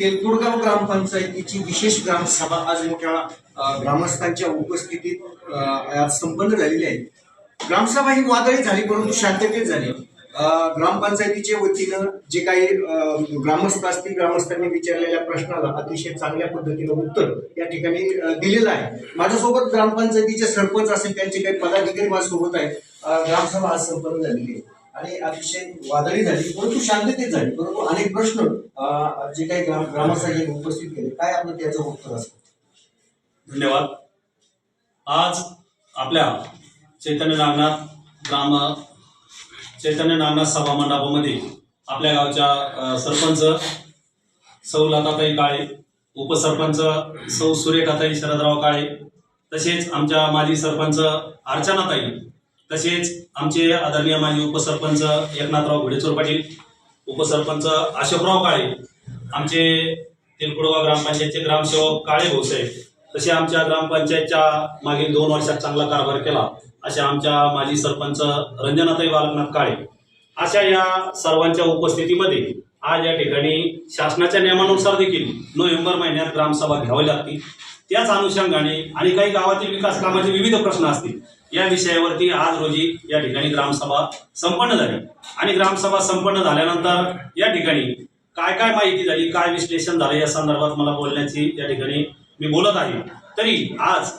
तेलकुडगाव ग्रामपंचायतीची विशेष ग्रामसभा आज मोठ्या ग्रामस्थांच्या उपस्थितीत आज संपन्न झालेली आहे. ग्रामसभा ही वादळी झाली परंतु शांततेत झाली. ग्रामपंचायतीच्या वतीनं जे काही ग्रामस्थ असतील ग्रामस्थांनी विचारलेल्या प्रश्नाला अतिशय चांगल्या पद्धतीनं उत्तर या ठिकाणी दिलेलं आहे. माझ्यासोबत ग्रामपंचायतीचे सरपंच असेल त्यांचे काही पदाधिकारी माझ्यासोबत आहेत. ग्रामसभा आज संपन्न झालेली आहे. आणि अतिशय वादळी झाली परंतु शांततेत झाली. परंतु अनेक प्रश्न जे काही ग्राम ग्रामस्थांनी उपस्थित केले. काय आपण त्याचं उत्तर असतं धन्यवाद. आज आपल्या चैतन्य नागनाथ ग्राम चैतन्य नागनाथ सभा मंडपामध्ये आपल्या गावच्या सरपंच सौ लताताई काळे उपसरपंच सौ सूर्यकाताई शरदराव काळे तसेच आमच्या माजी सरपंच अर्चनाताई तसेच आमचे आदरणीय माजी उपसरपंच एकनाथराव घोडेचोर पाटील उपसरपंच अशोकराव काळे आमचे तेलकुडवा ग्रामपंचायतचे ग्रामसेवक काळे भाऊसाहेब तसे आमच्या ग्रामपंचायतच्या मागील दोन वर्षात चांगला कारभार केला अशा आमच्या माजी सरपंच रंजनाताई बालकनाथ काळे. अशा या सर्वांच्या उपस्थितीमध्ये आज या ठिकाणी शासनाच्या नियमानुसार देखील नोव्हेंबर महिन्यात ग्रामसभा घ्यावी लागतील. त्याच अनुषंगाने आणि काही गावातील विकास कामाचे विविध प्रश्न असतील या विषयावरती आज रोजी या ठिकाणी ग्रामसभा संपन्न झाली. आणि ग्रामसभा संपन्न झाल्यानंतर या ठिकाणी काय काय माहिती झाली काय विश्लेषण झालं या संदर्भात मला बोलण्याची या ठिकाणी मी बोलत आहे. तरी आज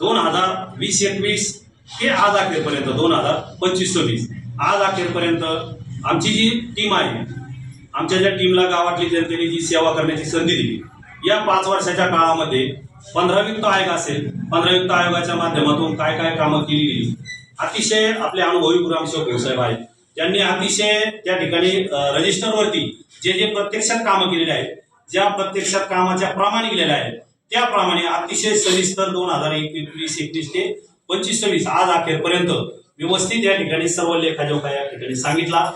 दोन हजार वीस एकवीस ते आज अखेरपर्यंत दोन हजार पंचवीस सव्वीस आज अखेरपर्यंत आमची जी टीम आहे आमच्या ज्या टीमला गावातली जनतेने जी सेवा करण्याची संधी दिली या पाच वर्षाच्या काळामध्ये पंधरा वित्त आयोग असेल पंधरा वित्त आयोगाच्या माध्यमातून काय काय कामं केली गेली अतिशय आपले अनुभवी ग्रामसेवक भाऊसाहेब आहेत. त्यांनी अतिशय त्या ठिकाणी रजिस्टरवरती जे जे प्रत्यक्षात कामं केलेली आहेत ज्या प्रत्यक्षात कामाच्या प्रमाणे गेलेल्या आहेत त्याप्रमाणे अतिशय सविस्तर दोन हजार एकवीस एकवीस ते पंचवीस सव्वीस आज अखेरपर्यंत व्यवस्थित या ठिकाणी सर्व लेखाजोखा या ठिकाणी सांगितला.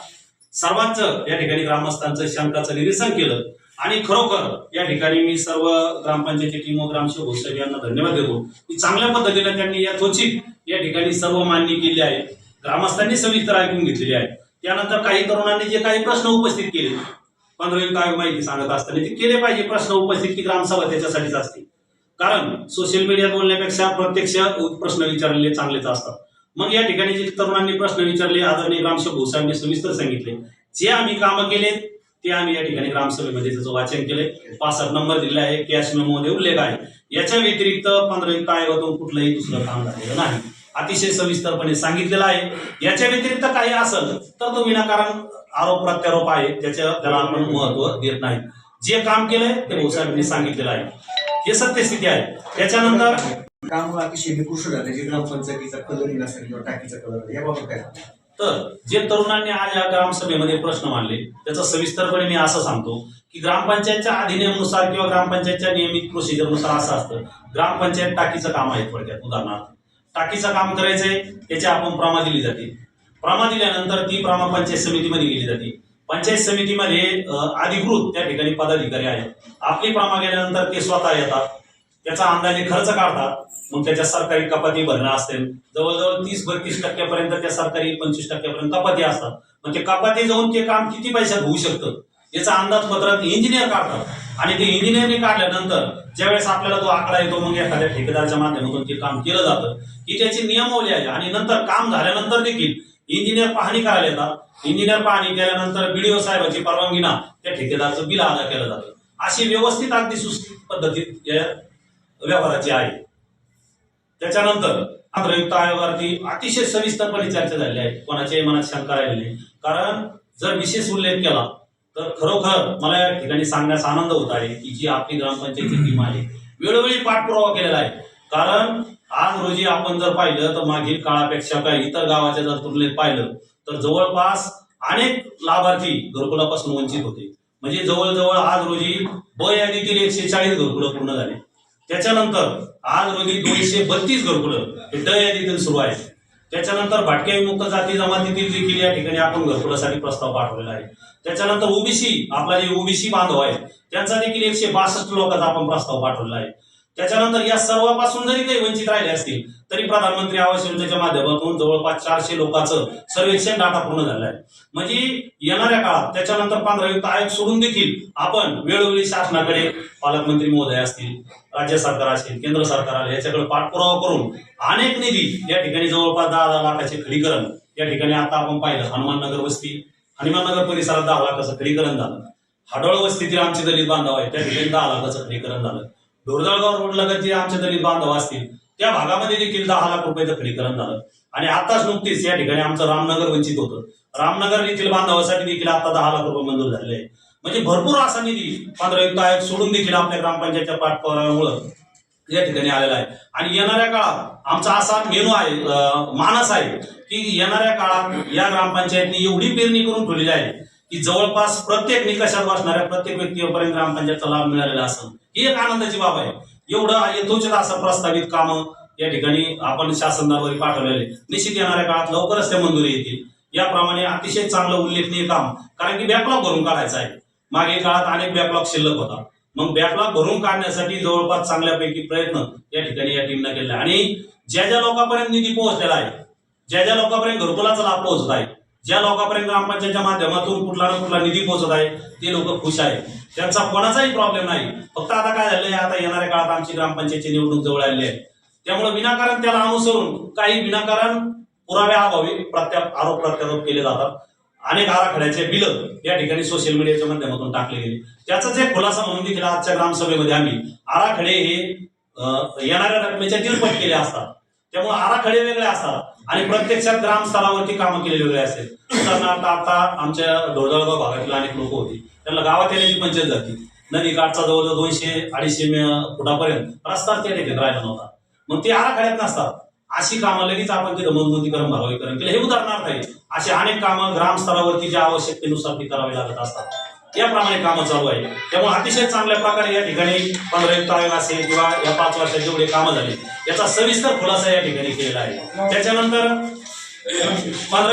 सर्वांचं या ठिकाणी ग्रामस्थांचं शंकाचं निरसन केलं. आणि खरोखर या ठिकाणी मी सर्व ग्रामपंचायती टीम व ग्रामसेवक यांना धन्यवाद देतो. की चांगल्या पद्धतीने त्यांनी या त्वचित या ठिकाणी सर्व मान्य केली आहे. ग्रामस्थांनी सविस्तर ऐकून घेतलेली आहे. त्यानंतर काही तरुणांनी जे काही प्रश्न उपस्थित केले पंधरावी काय माहिती सांगत असताना ते केले पाहिजे. प्रश्न उपस्थित की ग्रामसभा त्याच्यासाठीच असते. कारण सोशल मीडियात बोलण्यापेक्षा प्रत्यक्ष प्रश्न विचारलेले चांगलेच असतात. मग या ठिकाणी जे तरुणांनी प्रश्न विचारले आदरणीय ग्रामसेवक भाऊसाहेबांनी सविस्तर सांगितले. जे आम्ही कामं केले ते आम्ही या ठिकाणी ग्रामसभेमध्ये त्याचं वाचन केले पासष्ट नंबर दिला आहे कॅश मेमोमध्ये उल्लेख आहे. याच्या व्यतिरिक्त पंधरा आयोगातून कुठलंही दुसरं काम झालेलं नाही. अतिशय सविस्तरपणे सांगितलेलं आहे. याच्या व्यतिरिक्त काही असेल तर तो विनाकारण आरोप प्रत्यारोप आहे. त्याच्या त्याला आपण महत्त्व देत नाही. जे काम केलंय ते भाऊसाहेबांनी सांगितलेलं आहे. हे सत्यस्थिती आहे. त्याच्यानंतर काम अतिशय निकृष्ट झालं जे ग्रामपंचायतीचा कलर नसेल किंवा टाकीचा कलर याबाबत काय? तर जे तरुणांनी आज या ग्रामसभेमध्ये प्रश्न मांडले त्याचा सविस्तरपणे मी असं सांगतो की ग्रामपंचायतच्या अधिनियमानुसार किंवा ग्रामपंचायतच्या नियमित प्रोसिजरनुसार असं असतं. ग्रामपंचायत टाकीचं काम आहे थोडक्यात उदाहरणार्थ. टाकीचं काम करायचंय त्याची आपण प्रमा दिली जाते. प्रमा दिल्यानंतर ती प्रमा पंचायत समितीमध्ये गेली जाते. पंचायत समितीमध्ये अधिकृत त्या ठिकाणी पदाधिकारी आहेत. आपली प्रमा गेल्यानंतर ते स्वतः येतात. त्याचा अंदाजे खर्च काढतात. मग त्याच्या सरकारी कपाती भरणं असेल जवळजवळ तीस बत्तीस टक्क्यापर्यंत त्या सरकारी पंचवीस टक्क्यापर्यंत कपाती असतात. मग ते कपाती जाऊन ते काम किती पैशात होऊ शकतं? याचा अंदाजपत्रक इंजिनियर काढतात. आणि ते इंजिनियरने काढल्यानंतर ज्यावेळेस आपल्याला तो आकडा येतो मग एखाद्या ठेकेदारच्या माध्यमातून ते काम केलं जातं. की त्याची नियमावली आहे. आणि नंतर काम झाल्यानंतर देखील इंजिनियर पाहणी करायला येतात. इंजिनियर पाहणी केल्यानंतर बीडीओ साहेबांची परवानगी ना त्या ठेकेदारचं बिल अदा केलं जातं. अशी व्यवस्थित अगदी सुस्थित पद्धतीत व्यवहाराची आहे त्याच्यानंतर आंतरयुक्त आयोगावरती अतिशय सविस्तरपणे चर्चा झाली आहे. कोणाच्याही मनात शंका राहिली नाही. कारण जर विशेष उल्लेख केला तर खरोखर मला या ठिकाणी सांगण्यास आनंद होत आहे की जी आपली ग्रामपंचायतची टीम आहे वेळोवेळी पाठपुरावा केलेला आहे. कारण आज रोजी आपण जर पाहिलं तर मागील काळापेक्षा काही इतर गावाच्या जर तुलनेत पाहिलं तर जवळपास अनेक लाभार्थी घरकुलापासून वंचित होते. म्हणजे जवळजवळ आज रोजी ब यादीतील एकशे चाळीस घरकुलं पूर्ण झाले. त्याच्यानंतर आज रोजी दोनशे बत्तीस घरकुलं हे ड यादीतील सुरू आहे त्याच्यानंतर भाटक्या विमुक्त जाती जमातीतील देखील या ठिकाणी आपण घरकुलासाठी प्रस्ताव पाठवलेला आहे. त्याच्यानंतर ओबीसी आपला जे ओबीसी बांधव आहे त्यांचा देखील एकशे बासष्ट लोकांचा आपण प्रस्ताव पाठवलेला आहे. त्याच्यानंतर या सर्वापासून जरी काही वंचित राहिले असतील तरी प्रधानमंत्री आवास योजनेच्या माध्यमातून जवळपास चारशे लोकांचं सर्वेक्षण डाटा पूर्ण झालं आहे म्हणजे येणाऱ्या काळात त्याच्यानंतर पंधरा युक्त आयोग सोडून देखील आपण वेळोवेळी शासनाकडे पालकमंत्री महोदय असतील राज्य सरकार असेल केंद्र सरकार आले याच्याकडे पाठपुरावा करून अनेक निधी या ठिकाणी जवळपास दहा दहा लाखाचे खडीकरण या ठिकाणी आता आपण पाहिलं. हनुमाननगर वस्ती हनुमाननगर परिसरात दहा लाखाचं खडीकरण झालं. हाडोळ वस्तीतील आमचे दलित बांधव आहेत त्या ठिकाणी दहा लाखाचं खडीकरण झालं. ढोरदळगाव रोड लगत जे आमचे दलित बांधव असतील त्या भागामध्ये देखील दहा लाख रुपयाचं खडीकरण झालं. आणि आताच नुकतीच या ठिकाणी आमचं रामनगर वंचित होतं. रामनगर येथील बांधवासाठी देखील आता दहा लाख रुपये मंजूर झाले आहे. म्हणजे भरपूर असा निधी पंधरायुक्त आयोग सोडून देखील आपल्या ग्रामपंचायतच्या पाठपुराव्यामुळं या ठिकाणी आलेला आहे. आणि येणाऱ्या काळात आमचा असा मेनू आहे मानस आहे की येणाऱ्या काळात या ग्रामपंचायतनी एवढी पेरणी करून ठेवलेली आहे की जवळपास प्रत्येक निकषात बसणाऱ्या प्रत्येक व्यक्तीपर्यंत ग्रामपंचायतचा लाभ मिळालेला असेल. ही एक आनंदाची बाब आहे. एवढं यथोचित असं प्रस्तावित कामं या ठिकाणी आपण शासन दरबारी पाठवलेले निश्चित येणाऱ्या काळात लवकरच ते मंजुरी येतील. याप्रमाणे अतिशय चांगलं उल्लेखनीय काम कारण की बॅकलॉग भरून काढायचं आहे. मागील काळात अनेक बॅकलॉग शिल्लक होता. मग बॅकलॉग भरून काढण्यासाठी जवळपास चांगल्यापैकी प्रयत्न या ठिकाणी या टीमनं केले. आणि ज्या ज्या लोकांपर्यंत निधी पोहोचलेला आहे ज्या ज्या लोकांपर्यंत घरकुलाचा लाभ पोहोचत आहे ज्या लोकांपर्यंत ग्रामपंचायतच्या माध्यमातून कुठला ना कुठला निधी पोहोचत आहे ते लोक खुश आहेत. त्यांचा कोणाचाही प्रॉब्लेम नाही. फक्त आता काय झालंय आता येणाऱ्या काळात आमची ग्रामपंचायतची निवडणूक जवळ आलेली आहे. त्यामुळे विनाकारण त्याला अनुसरून काही विनाकारण पुराव्या अभावी प्रत्याप आरोप प्रत्यारोप केले जातात. अनेक आराखड्याचे बिल या ठिकाणी सोशल मीडियाच्या माध्यमातून टाकले गेले. त्याचाच एक खुलासा म्हणून देखील आजच्या ग्रामसभेमध्ये आम्ही आराखडे हे येणाऱ्या रकमेच्या तिरपट केले असतात. त्यामुळे आराखडे वेगळे असतात. आणि प्रत्यक्षात ग्रामस्तरावरती कामं केलेली वेगळे असते उदाहरणार्थ आता आमच्या डोळजळगाव भागातील अनेक लोक होती. त्यांना गावात येण्याची पंचायत जाती नदी काठचा जवळजवळ दोनशे अडीचशे मे- फुटापर्यंत रस्ता त्या ठिकाणी राहिला नव्हता. मग ते आराखड्यात नसतात. अशी कामं लगेच आपण तिथं मजबूतीकरण भरावीकरण केलं. हे उदाहरणार्थ आहे. अशी अनेक कामं ग्रामस्तरावरती ज्या आवश्यकतेनुसार ती करावी लागत असतात. याप्रमाणे कामं चालू आहे. त्यामुळे अतिशय चांगल्या प्रकारे या ठिकाणी पंधरायुक्त आयोग असेल किंवा या पाच वर्षात जेवढे कामं झाली याचा सविस्तर खुलासा या ठिकाणी केलेला आहे. त्याच्यानंतर पंधरा